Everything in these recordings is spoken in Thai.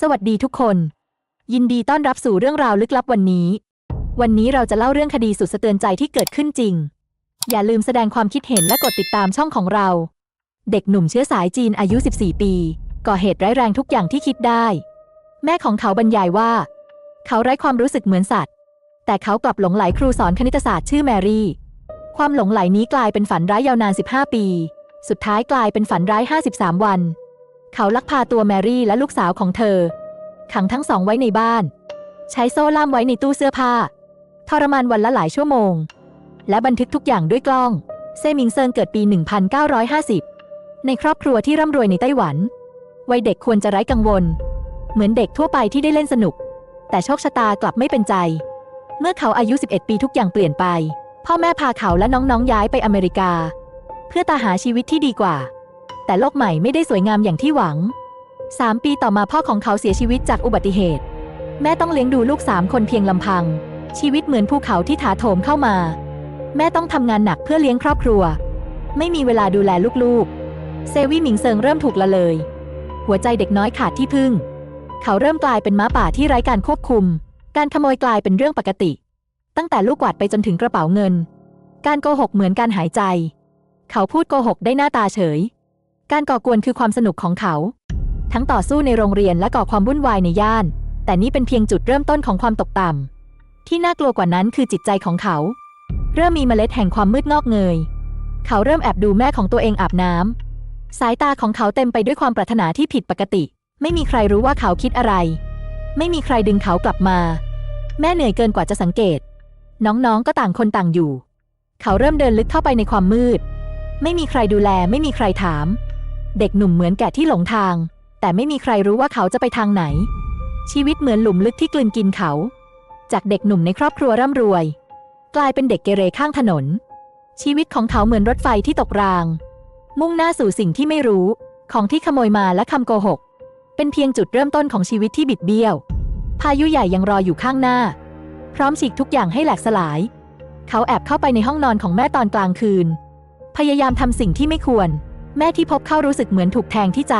สวัสดีทุกคน ยินดีต้อนรับสู่เรื่องราวลึกลับวันนี้ วันนี้เราจะเล่าเรื่องคดีสุดสะเทือนใจที่เกิดขึ้นจริง อย่าลืมแสดงความคิดเห็นและกดติดตามช่องของเรา เด็กหนุ่มเชื้อสายจีนอายุ 14 ปี ก่อเหตุร้ายแรงทุกอย่างที่คิดได้ แม่ของเขาบรรยายว่า เขาไร้ความรู้สึกเหมือนสัตว์ แต่เขากลับหลงไหลครูสอนคณิตศาสตร์ชื่อแมรี่ ความหลงไหลนี้กลายเป็นฝันร้ายยาวนาน 15 ปี สุดท้ายกลายเป็นฝันร้าย 53 วัน เขาลักพาตัวแมรี่และลูกสาวของเธอ ขังทั้งสองไว้ในบ้าน ใช้โซ่ล่ามไว้ในตู้เสื้อผ้า ทรมานวันละหลายชั่วโมง และบันทึกทุกอย่างด้วยกล้อง เซมิงเซิงเกิดปี 1950 ในครอบครัวที่ร่ำรวยในไต้หวัน วัยเด็กควรจะไร้กังวล เหมือนเด็กทั่วไปที่ได้เล่นสนุก แต่โชคชะตากลับไม่เป็นใจ เมื่อเขาอายุ 11 ปีทุกอย่างเปลี่ยนไป พ่อแม่พาเขาและน้องๆย้ายไปอเมริกา เพื่อตาหาชีวิตที่ดีกว่า แต่โลกใหม่ไม่ได้สวยงามอย่างที่หวังสามปีต่อมาพ่อของเขาเสียชีวิตจากอุบัติเหตุ แม่ต้องเลี้ยงดูลูกสามคนเพียงลำพัง ชีวิตเหมือนภูเขาที่ถาโถมเข้ามา แม่ต้องทำงานหนักเพื่อเลี้ยงครอบครัว ไม่มีเวลาดูแลลูกๆ เซวี่หมิงเซิงเริ่มถูกละเลย หัวใจเด็กน้อยขาดที่พึ่ง เขาเริ่มกลายเป็นม้าป่าที่ไร้การควบคุม การขโมยกลายเป็นเรื่องปกติ ตั้งแต่ลูกกวาดไปจนถึงกระเป๋าเงิน การโกหกเหมือนการหายใจ เขาพูดโกหกได้หน้าตาเฉย การก่อกวนคือความสนุกของเขา ทั้งต่อสู้ในโรงเรียนและก่อความวุ่นวายในย่าน แต่นี่เป็นเพียงจุดเริ่มต้นของความตกต่ำ ที่น่ากลัวกว่านั้นคือจิตใจของเขา เริ่มมีเมล็ดแห่งความมืดงอกเงย เขาเริ่มแอบดูแม่ของตัวเองอาบน้ำ สายตาของเขาเต็มไปด้วยความปรารถนาที่ผิดปกติ ไม่มีใครรู้ว่าเขาคิดอะไร ไม่มีใครดึงเขากลับมา แม่เหนื่อยเกินกว่าจะสังเกต น้องๆก็ต่างคนต่างอยู่ เขาเริ่มเดินลึกเข้าไปในความมืด ไม่มีใครดูแล ไม่มีใครถาม เด็กหนุ่มเหมือนแกะที่หลงทาง แต่ไม่มีใครรู้ว่าเขาจะไปทางไหน ชีวิตเหมือนหลุมลึกที่กลืนกินเขา จากเด็กหนุ่มในครอบครัวร่ำรวย กลายเป็นเด็กเกเรข้างถนน ชีวิตของเขาเหมือนรถไฟที่ตกราง มุ่งหน้าสู่สิ่งที่ไม่รู้ ของที่ขโมยมาและคำโกหก เป็นเพียงจุดเริ่มต้นของชีวิตที่บิดเบี้ยว พายุใหญ่ยังรออยู่ข้างหน้า พร้อมฉีกทุกอย่างให้แหลกสลาย เขาแอบเข้าไปในห้องนอนของแม่ตอนกลางคืน พยายามทำสิ่งที่ไม่ควร แม่ที่พบเข้ารู้สึกเหมือนถูกแทงที่ใจ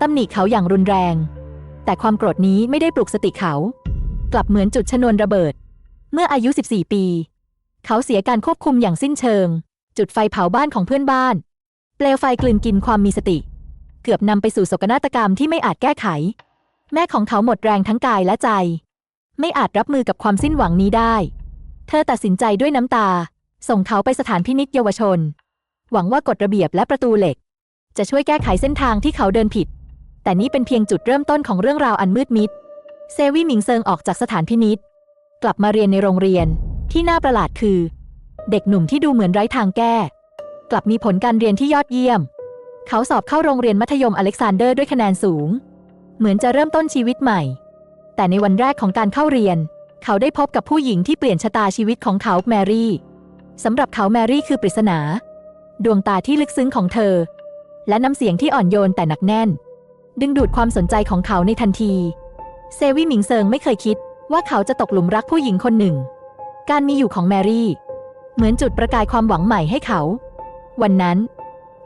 ตำหนิเขาอย่างรุนแรง แต่ความโกรธนี้ไม่ได้ปลุกสติเขา กลับเหมือนจุดชนวนระเบิด เมื่ออายุ 14 ปี เขาเสียการควบคุมอย่างสิ้นเชิง จุดไฟเผาบ้านของเพื่อนบ้าน เปลวไฟกลืนกินความมีสติ เกือบนำไปสู่โศกนาฏกรรมที่ไม่อาจแก้ไข แม่ของเขาหมดแรงทั้งกายและใจ ไม่อาจรับมือกับความสิ้นหวังนี้ได้ เธอตัดสินใจด้วยน้ำตา ส่งเขาไปสถานพินิจเยาวชน หวังว่ากฎระเบียบและประตูเหล็ก จะช่วยแก้ไขเส้นทางที่เขาเดินผิด แต่นี่เป็นเพียงจุดเริ่มต้นของเรื่องราวอันมืดมิด เซวี่หมิงเซิงออกจากสถานพินิจกลับมาเรียนในโรงเรียนที่น่าประหลาดคือ เด็กหนุ่มที่ดูเหมือนไร้ทางแก้ กลับมีผลการเรียนที่ยอดเยี่ยม เขาสอบเข้าโรงเรียนมัธยมอเล็กซานเดอร์ด้วยคะแนนสูง เหมือนจะเริ่มต้นชีวิตใหม่ แต่ในวันแรกของการเข้าเรียน เขาได้พบกับผู้หญิงที่เปลี่ยนชะตาชีวิตของเขาแมรี่สำหรับเขาแมรี่คือปริศนา ดวงตาที่ลึกซึ้งของเธอ และน้ำเสียงที่อ่อนโยนแต่หนักแน่น ดึงดูดความสนใจของเขาในทันที เซวี่หมิงเซิงไม่เคยคิดว่าเขาจะตกหลุมรักผู้หญิงคนหนึ่ง การมีอยู่ของแมรี่ เหมือนจุดประกายความหวังใหม่ให้เขา วันนั้น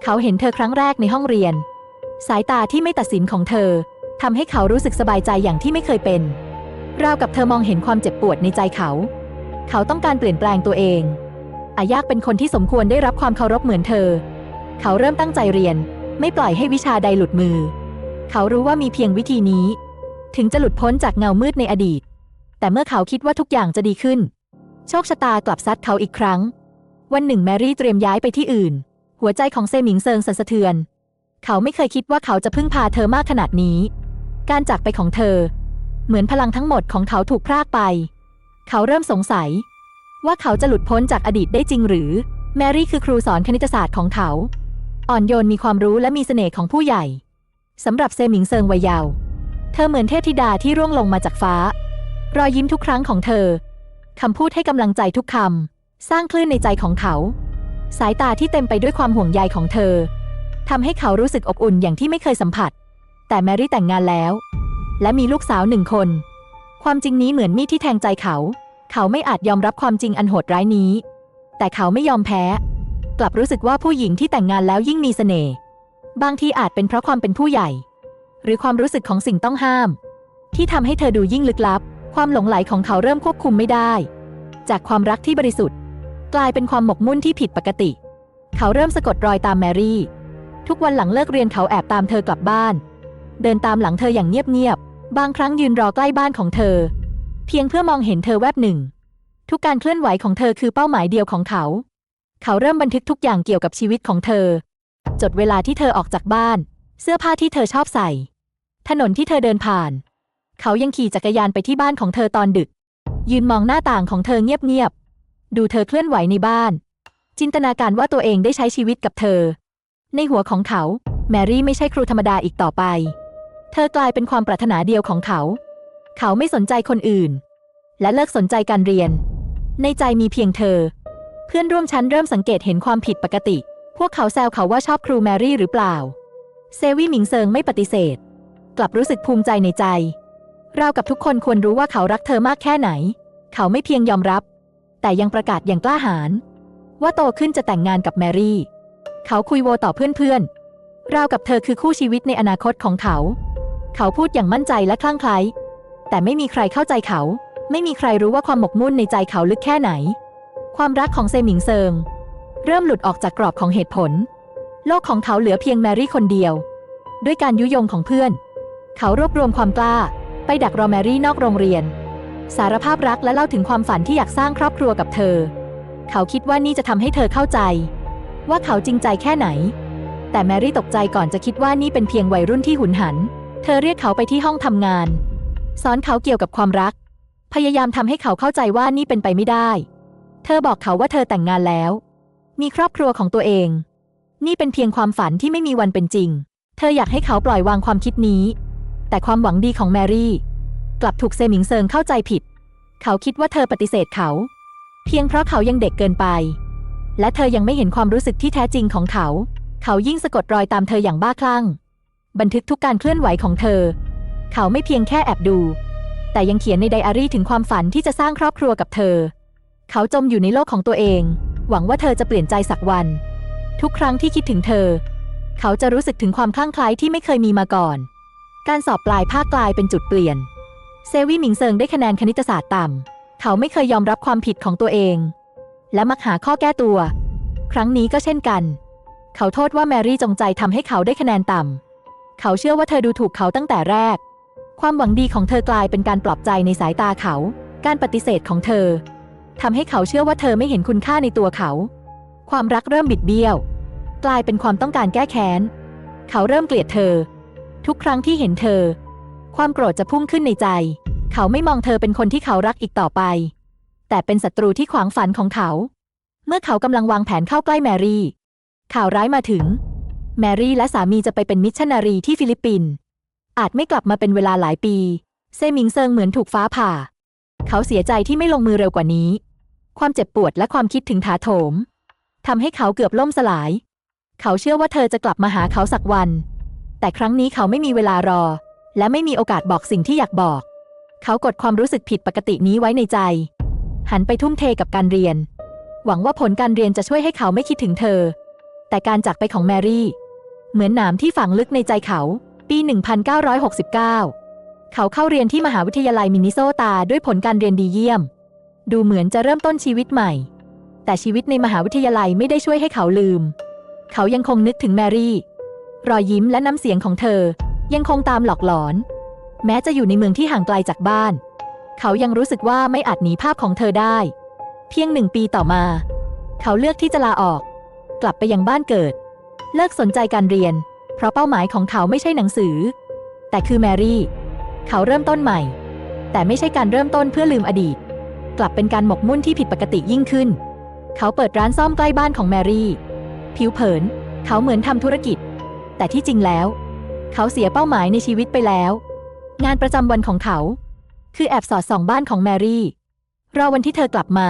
เขาเห็นเธอครั้งแรกในห้องเรียน สายตาที่ไม่ตัดสินของเธอทำให้เขารู้สึกสบายใจอย่างที่ไม่เคยเป็นราวกับเธอมองเห็นความเจ็บปวดในใจเขา เขาต้องการเปลี่ยนแปลงตัวเอง อายากเป็นคนที่สมควรได้รับความเคารพเหมือนเธอ เขาเริ่มตั้งใจเรียน ไม่ปล่อยให้วิชาใดหลุดมือ เขารู้ว่ามีเพียงวิธีนี้ ถึงจะหลุดพ้นจากเงามืดในอดีต แต่เมื่อเขาคิดว่าทุกอย่างจะดีขึ้น โชคชะตากลับซัดเขาอีกครั้ง วันหนึ่งแมรี่เตรียมย้ายไปที่อื่น หัวใจของเซหมิงเซิงสั่นสะเทือน เขาไม่เคยคิดว่าเขาจะพึ่งพาเธอมากขนาดนี้ การจากไปของเธอ เหมือนพลังทั้งหมดของเขาถูกพรากไป เขาเริ่มสงสัย ว่าเขาจะหลุดพ้นจากอดีตได้จริงหรือ แมรี่คือครูสอนคณิตศาสตร์ของเขา อ่อนโยนมีความรู้และมีเสน่ห์ของผู้ใหญ่สำหรับเซมิงเซิงวัยเยาว์เธอเหมือนเทพธิดาที่ร่วงลงมาจากฟ้า รอยยิ้มทุกครั้งของเธอคำพูดให้กำลังใจทุกคำสร้างคลื่นในใจของเขา สายตาที่เต็มไปด้วยความห่วงใยของเธอทำให้เขารู้สึกอบอุ่นอย่างที่ไม่เคยสัมผัส แต่แมรี่แต่งงานแล้ว และมีลูกสาวหนึ่งคน ความจริงนี้เหมือนมีดที่แทงใจเขา เขาไม่อาจยอมรับความจริงอันโหดร้ายนี้ แต่เขาไม่ยอมแพ้ กลับรู้สึกว่าผู้หญิงที่แต่งงานแล้วยิ่งมีเสน่ห์บางทีอาจเป็นเพราะความเป็นผู้ใหญ่ หรือความรู้สึกของสิ่งต้องห้าม ที่ทำให้เธอดูยิ่งลึกลับ ความหลงไหลของเขาเริ่มควบคุมไม่ได้ จากความรักที่บริสุทธิ์ กลายเป็นความหมกมุ่นที่ผิดปกติ เขาเริ่มสะกดรอยตามแมรี่ ทุกวันหลังเลิกเรียนเขาแอบตามเธอกลับบ้าน เดินตามหลังเธออย่างเงียบๆบางครั้งยืนรอใกล้บ้านของเธอ เพียงเพื่อมองเห็นเธอแวบหนึ่ง ทุกการเคลื่อนไหวของเธอคือเป้าหมายเดียวของเขา เขาเริ่มบันทึกทุกอย่างเกี่ยวกับชีวิตของเธอ จดเวลาที่เธอออกจากบ้าน เสื้อผ้าที่เธอชอบใส่ ถนนที่เธอเดินผ่าน เขายังขี่จักรยานไปที่บ้านของเธอตอนดึก ยืนมองหน้าต่างของเธอเงียบๆดูเธอเคลื่อนไหวในบ้าน จินตนาการว่าตัวเองได้ใช้ชีวิตกับเธอ ในหัวของเขา แมรี่ไม่ใช่ครูธรรมดาอีกต่อไป เธอกลายเป็นความปรารถนาเดียวของเขา เขาไม่สนใจคนอื่น และเลิกสนใจการเรียน ในใจมีเพียงเธอ เพื่อนร่วมชั้นเริ่มสังเกตเห็นความผิดปกติ พวกเขาแซวเขาว่าชอบครูแมรี่หรือเปล่า เซวี่หมิงเซิงไม่ปฏิเสธ กลับรู้สึกภูมิใจในใจเรากับทุกคนควรรู้ว่าเขารักเธอมากแค่ไหน เขาไม่เพียงยอมรับ แต่ยังประกาศอย่างกล้าหาญว่าโตขึ้นจะแต่งงานกับแมรี่ เขาคุยโวต่อเพื่อนๆรากับเธอคือคู่ชีวิตในอนาคตของเขา เขาพูดอย่างมั่นใจและคลั่งไคล้ แต่ไม่มีใครเข้าใจเขา ไม่มีใครรู้ว่าความหมกมุ่นในใจเขาลึกแค่ไหน ความรักของเซหมิงเซิง เริ่มหลุดออกจากกรอบของเหตุผล โลกของเขาเหลือเพียงแมรี่คนเดียว ด้วยการยุยงของเพื่อน เขารวบรวมความกล้า ไปดักรอแมรี่นอกโรงเรียน สารภาพรักและเล่าถึงความฝันที่อยากสร้างครอบครัวกับเธอ เขาคิดว่านี่จะทำให้เธอเข้าใจ ว่าเขาจริงใจแค่ไหน แต่แมรี่ตกใจก่อนจะคิดว่านี่เป็นเพียงวัยรุ่นที่หุนหัน เธอเรียกเขาไปที่ห้องทำงาน สอนเขาเกี่ยวกับความรัก พยายามทำให้เขาเข้าใจว่านี่เป็นไปไม่ได้ เธอบอกเขาว่าเธอแต่งงานแล้ว มีครอบครัวของตัวเอง นี่เป็นเพียงความฝันที่ไม่มีวันเป็นจริง เธออยากให้เขาปล่อยวางความคิดนี้ แต่ความหวังดีของแมรี่ กลับถูกเซมิงเซิงเข้าใจผิด เขาคิดว่าเธอปฏิเสธเขา เพียงเพราะเขายังเด็กเกินไป และเธอยังไม่เห็นความรู้สึกที่แท้จริงของเขา เขายิ่งสะกดรอยตามเธออย่างบ้าคลั่ง บันทึกทุกการเคลื่อนไหวของเธอ เขาไม่เพียงแค่แอบดู แต่ยังเขียนในไดอารี่ถึงความฝันที่จะสร้างครอบครัวกับเธอ เขาจมอยู่ในโลกของตัวเอง หวังว่าเธอจะเปลี่ยนใจสักวัน ทุกครั้งที่คิดถึงเธอ เขาจะรู้สึกถึงความคลั่งไคล้ที่ไม่เคยมีมาก่อน การสอบปลายภาคกลายเป็นจุดเปลี่ยน เซวี่หมิงเซิงได้คะแนนคณิตศาสตร์ต่ำ เขาไม่เคยยอมรับความผิดของตัวเอง และมักหาข้อแก้ตัว ครั้งนี้ก็เช่นกัน เขาโทษว่าแมรี่จงใจทำให้เขาได้คะแนนต่ำเขาเชื่อว่าเธอดูถูกเขาตั้งแต่แรก ความหวังดีของเธอกลายเป็นการปลอบใจในสายตาเขา การปฏิเสธของเธอทำให้เขาเชื่อว่าเธอไม่เห็นคุณค่าในตัวเขา ความรักเริ่มบิดเบี้ยว กลายเป็นความต้องการแก้แค้น เขาเริ่มเกลียดเธอ ทุกครั้งที่เห็นเธอ ความโกรธจะพุ่งขึ้นในใจ เขาไม่มองเธอเป็นคนที่เขารักอีกต่อไป แต่เป็นศัตรูที่ขวางฝันของเขา เมื่อเขากำลังวางแผนเข้าใกล้แมรี่ ข่าวร้ายมาถึง แมรี่และสามีจะไปเป็นมิชชันนารีที่ฟิลิปปินส์ อาจไม่กลับมาเป็นเวลาหลายปี เซมิงเซิงเหมือนถูกฟ้าผ่า เขาเสียใจที่ไม่ลงมือเร็วกว่านี้ ความเจ็บปวดและความคิดถึงถาโถมทำให้เขาเกือบล่มสลาย เขาเชื่อว่าเธอจะกลับมาหาเขาสักวัน แต่ครั้งนี้เขาไม่มีเวลารอ และไม่มีโอกาสบอกสิ่งที่อยากบอก เขากดความรู้สึกผิดปกตินี้ไว้ในใจ หันไปทุ่มเทกับการเรียน หวังว่าผลการเรียนจะช่วยให้เขาไม่คิดถึงเธอ แต่การจากไปของแมรี่ เหมือนหนามที่ฝังลึกในใจเขา ปี 1969 เขาเข้าเรียนที่มหาวิทยาลัยมินนิโซตาด้วยผลการเรียนดีเยี่ยม ดูเหมือนจะเริ่มต้นชีวิตใหม่ แต่ชีวิตในมหาวิทยาลัยไม่ได้ช่วยให้เขาลืม เขายังคงนึกถึงแมรี่ รอยยิ้มและน้ำเสียงของเธอ ยังคงตามหลอกหลอน แม้จะอยู่ในเมืองที่ห่างไกลจากบ้าน เขายังรู้สึกว่าไม่อาจหนีภาพของเธอได้ เพียงหนึ่งปีต่อมา เขาเลือกที่จะลาออก กลับไปยังบ้านเกิด เลิกสนใจการเรียน เพราะเป้าหมายของเขาไม่ใช่หนังสือ แต่คือแมรี่ เขาเริ่มต้นใหม่ แต่ไม่ใช่การเริ่มต้นเพื่อลืมอดีต กลับเป็นการหมกมุ่นที่ผิดปกติยิ่งขึ้น เขาเปิดร้านซ่อมใกล้บ้านของแมรี่ ผิวเผิน เขาเหมือนทำธุรกิจ แต่ที่จริงแล้ว เขาเสียเป้าหมายในชีวิตไปแล้ว งานประจำวันของเขา คือแอบสอดส่องบ้านของแมรี่รอวันที่เธอกลับมา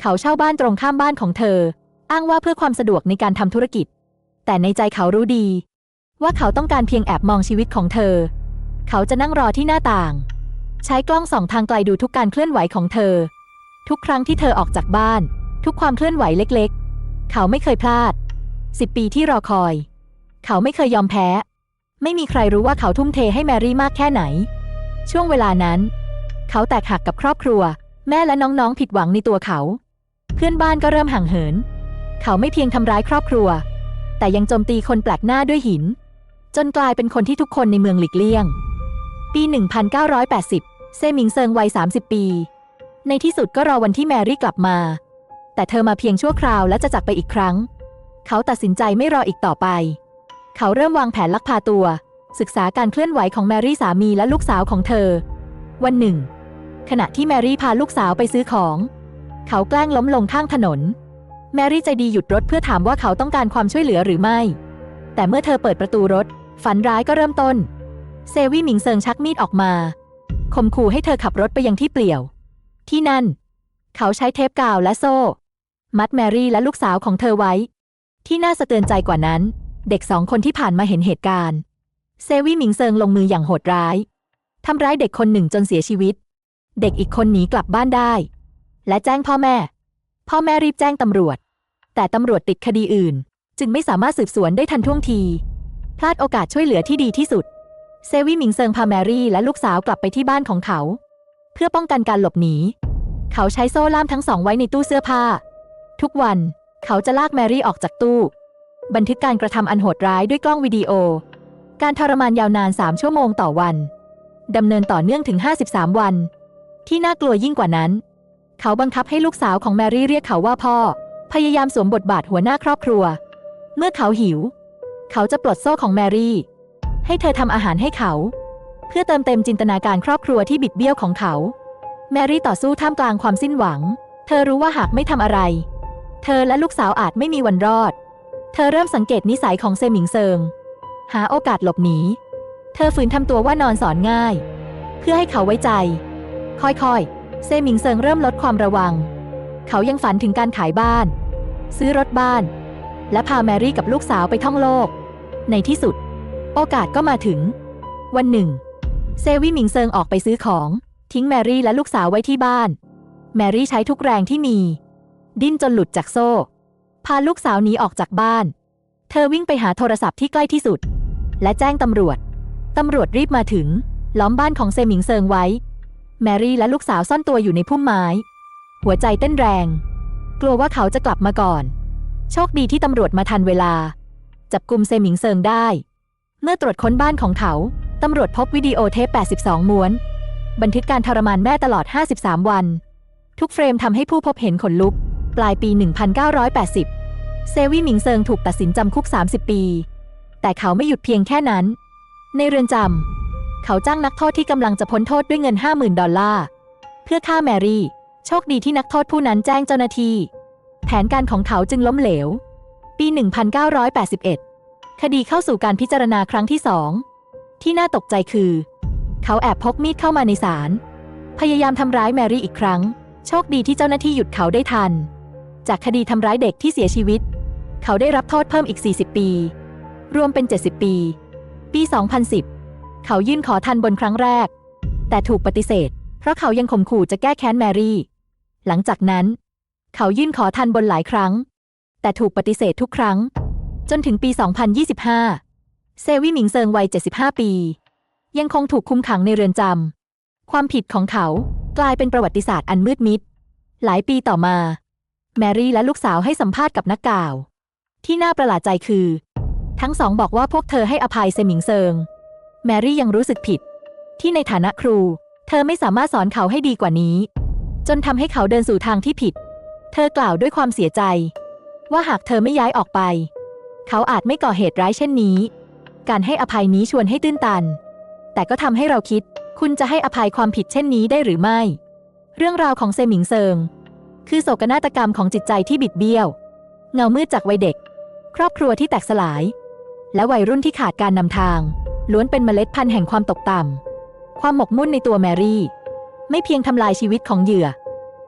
เขาเช่าบ้านตรงข้ามบ้านของเธอ อ้างว่าเพื่อความสะดวกในการทำธุรกิจ แต่ในใจเขารู้ดี ว่าเขาต้องการเพียงแอบมองชีวิตของเธอ เขาจะนั่งรอที่หน้าต่าง ใช้กล้องส่องทางไกลดูทุกการเคลื่อนไหวของเธอ ทุกครั้งที่เธอออกจากบ้าน ทุกความเคลื่อนไหวเล็กๆ เขาไม่เคยพลาดสิบปีที่รอคอย เขาไม่เคยยอมแพ้ ไม่มีใครรู้ว่าเขาทุ่มเทให้แมรี่มากแค่ไหน ช่วงเวลานั้น เขาแตกหักกับครอบครัว แม่และน้องๆผิดหวังในตัวเขา เพื่อนบ้านก็เริ่มห่างเหิน เขาไม่เพียงทำร้ายครอบครัว แต่ยังโจมตีคนแปลกหน้าด้วยหิน จนกลายเป็นคนที่ทุกคนในเมืองหลีกเลี่ยง ปี 1980 เซมิงเซิงวัย 30 ปี ในที่สุดก็รอวันที่แมรี่กลับมา แต่เธอมาเพียงชั่วคราวและจะจากไปอีกครั้ง เขาตัดสินใจไม่รออีกต่อไป เขาเริ่มวางแผนลักพาตัว ศึกษาการเคลื่อนไหวของแมรี่สามีและลูกสาวของเธอ วันหนึ่ง ขณะที่แมรี่พาลูกสาวไปซื้อของ เขาแกล้งล้มลงข้างถนน แมรี่ใจดีหยุดรถเพื่อถามว่าเขาต้องการความช่วยเหลือหรือไม่ แต่เมื่อเธอเปิดประตูรถ ฝันร้ายก็เริ่มต้น เซวี่หมิงเซิงชักมีดออกมาข่มขู่ให้เธอขับรถไปยังที่เปลี่ยว ที่นั่น เขาใช้เทปกาวและโซ่ มัดแมรี่และลูกสาวของเธอไว้ ที่น่าสะเตือนใจกว่านั้น เด็กสองคนที่ผ่านมาเห็นเหตุการณ์ เซวี่หมิงเซิงลงมืออย่างโหดร้ายทำร้ายเด็กคนหนึ่งจนเสียชีวิต เด็กอีกคนหนีกลับบ้านได้ และแจ้งพ่อแม่ พ่อแม่รีบแจ้งตำรวจ แต่ตำรวจติดคดีอื่น จึงไม่สามารถสืบสวนได้ทันท่วงที พลาดโอกาสช่วยเหลือที่ดีที่สุด เซวีหมิงเซิงพาแมรี่และลูกสาวกลับไปที่บ้านของเขา เพื่อป้องกันการหลบหนี เขาใช้โซ่ล่ามทั้งสองไว้ในตู้เสื้อผ้า ทุกวันเขาจะลากแมรี่ออกจากตู้ บันทึกการกระทำอันโหดร้ายด้วยกล้องวิดีโอ การทรมานยาวนาน 3 ชั่วโมงต่อวันดำเนินต่อเนื่องถึง 53 วัน ที่น่ากลัวยิ่งกว่านั้น เขาบังคับให้ลูกสาวของแมรี่เรียกเขาว่าพ่อ พยายามสวมบทบาทหัวหน้าครอบครัว เมื่อเขาหิว เขาจะปลดโซ่ของแมรี่ ให้เธอทำอาหารให้เขา เพื่อเติมเต็มจินตนาการครอบครัวที่บิดเบี้ยวของเขา แมรี่ต่อสู้ท่ามกลางความสิ้นหวัง เธอรู้ว่าหากไม่ทำอะไร เธอและลูกสาวอาจไม่มีวันรอด เธอเริ่มสังเกตนิสัยของเซมิงเซิง หาโอกาสหลบหนี เธอฝืนทำตัวว่านอนสอนง่าย เพื่อให้เขาไว้ใจ ค่อยๆ เซมิงเซิงเริ่มลดความระวัง เขายังฝันถึงการขายบ้าน ซื้อรถบ้านและพาแมรี่กับลูกสาวไปท่องโลก ในที่สุด โอกาสก็มาถึง วันหนึ่ง เซวี่หมิงเซิงออกไปซื้อของ ทิ้งแมรี่และลูกสาวไว้ที่บ้าน แมรี่ใช้ทุกแรงที่มี ดิ้นจนหลุดจากโซ่ พาลูกสาวหนีออกจากบ้าน เธอวิ่งไปหาโทรศัพท์ที่ใกล้ที่สุด และแจ้งตำรวจ ตำรวจรีบมาถึง ล้อมบ้านของเซหมิงเซิงไว้ แมรี่และลูกสาวซ่อนตัวอยู่ในพุ่มไม้ หัวใจเต้นแรง กลัวว่าเขาจะกลับมาก่อน โชคดีที่ตำรวจมาทันเวลา จับกลุ่มเซหมิงเซิงได้ เมื่อตรวจค้นบ้านของเขา ตำรวจพบวิดีโอเทป 82 ม้วน บันทึกการทรมานแม่ตลอด 53 วัน ทุกเฟรมทำให้ผู้พบเห็นขนลุก ปลายปี 1980 เซวี่หมิงเซิงถูกตัดสินจำคุก 30 ปี แต่เขาไม่หยุดเพียงแค่นั้น ในเรือนจำเขาจ้างนักโทษที่กำลังจะพ้นโทษด้วยเงิน 50,000 ดอลลาร์ เพื่อฆ่าแมรี่ โชคดีที่นักโทษผู้นั้นแจ้งเจ้าหน้าที่ แผนการของเขาจึงล้มเหลว ปี 1981 คดีเข้าสู่การพิจารณาครั้งที่สองที่น่าตกใจคือ เขาแอบพกมีดเข้ามาในศาลพยายามทำร้ายแมรี่อีกครั้ง โชคดีที่เจ้าหน้าที่หยุดเขาได้ทัน จากคดีทำร้ายเด็กที่เสียชีวิต เขาได้รับโทษเพิ่มอีก 40 ปี รวมเป็น 70 ปี ปี 2010 เขายื่นขอทันบนครั้งแรก แต่ถูกปฏิเสธ เพราะเขายังข่มขู่จะแก้แค้นแมรี่ หลังจากนั้น เขายื่นขอทันบนหลายครั้ง แต่ถูกปฏิเสธทุกครั้ง จนถึงปี 2025 เซวี่หมิงเซิงวัย 75 ปี ยังคงถูกคุมขังในเรือนจำ ความผิดของเขากลายเป็นประวัติศาสตร์อันมืดมิด หลายปีต่อมา แมรี่และลูกสาวให้สัมภาษณ์กับนักข่าว ที่น่าประหลาดใจคือ ทั้งสองบอกว่าพวกเธอให้อภัยเซหมิงเซิง แมรี่ยังรู้สึกผิด ที่ในฐานะครู เธอไม่สามารถสอนเขาให้ดีกว่านี้ จนทำให้เขาเดินสู่ทางที่ผิด เธอกล่าวด้วยความเสียใจ ว่าหากเธอไม่ย้ายออกไป เขาอาจไม่ก่อเหตุร้ายเช่นนี้ การให้อภัยนี้ชวนให้ตื้นตัน แต่ก็ทำให้เราคิด คุณจะให้อภัยความผิดเช่นนี้ได้หรือไม่ เรื่องราวของเซมิงเซิง คือโศกนาฏกรรมของจิตใจที่บิดเบี้ยว เงามืดจากวัยเด็ก ครอบครัวที่แตกสลาย และวัยรุ่นที่ขาดการนำทาง ล้วนเป็นเมล็ดพันธุ์แห่งความตกต่ำความหมกมุ่นในตัวแมรี่ ไม่เพียงทำลายชีวิตของเหยื่อ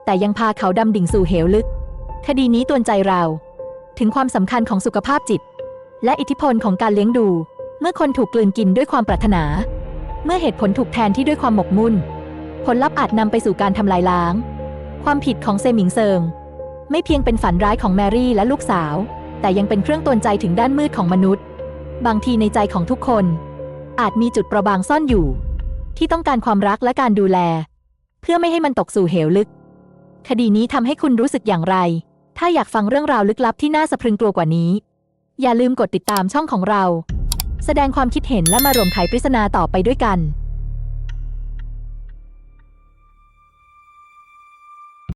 แต่ยังพาเขาดำดิ่งสู่เหวลึก คดีนี้ตวนใจเรา ถึงความสำคัญของสุขภาพจิต และอิทธิพลของการเลี้ยงดู เมื่อคนถูกกลืนกินด้วยความปรารถนา เมื่อเหตุผลถูกแทนที่ด้วยความหมกมุ่น ผลลัพธ์อาจนำไปสู่การทำลายล้าง ความผิดของเซมิงเซิง ไม่เพียงเป็นฝันร้ายของแมรี่และลูกสาว แต่ยังเป็นเครื่องตวนใจถึงด้านมืดของมนุษย์ บางทีในใจของทุกคน อาจมีจุดประบางซ่อนอยู่ ที่ต้องการความรักและการดูแล เพื่อไม่ให้มันตกสู่เหวลึก คดีนี้ทำให้คุณรู้สึกอย่างไร ถ้าอยากฟังเรื่องราวลึกลับที่น่าสะพรึงกลัวกว่านี้ อย่าลืมกดติดตามช่องของเรา แสดงความคิดเห็นและมารวมไขปริศนาต่อไปด้วยกัน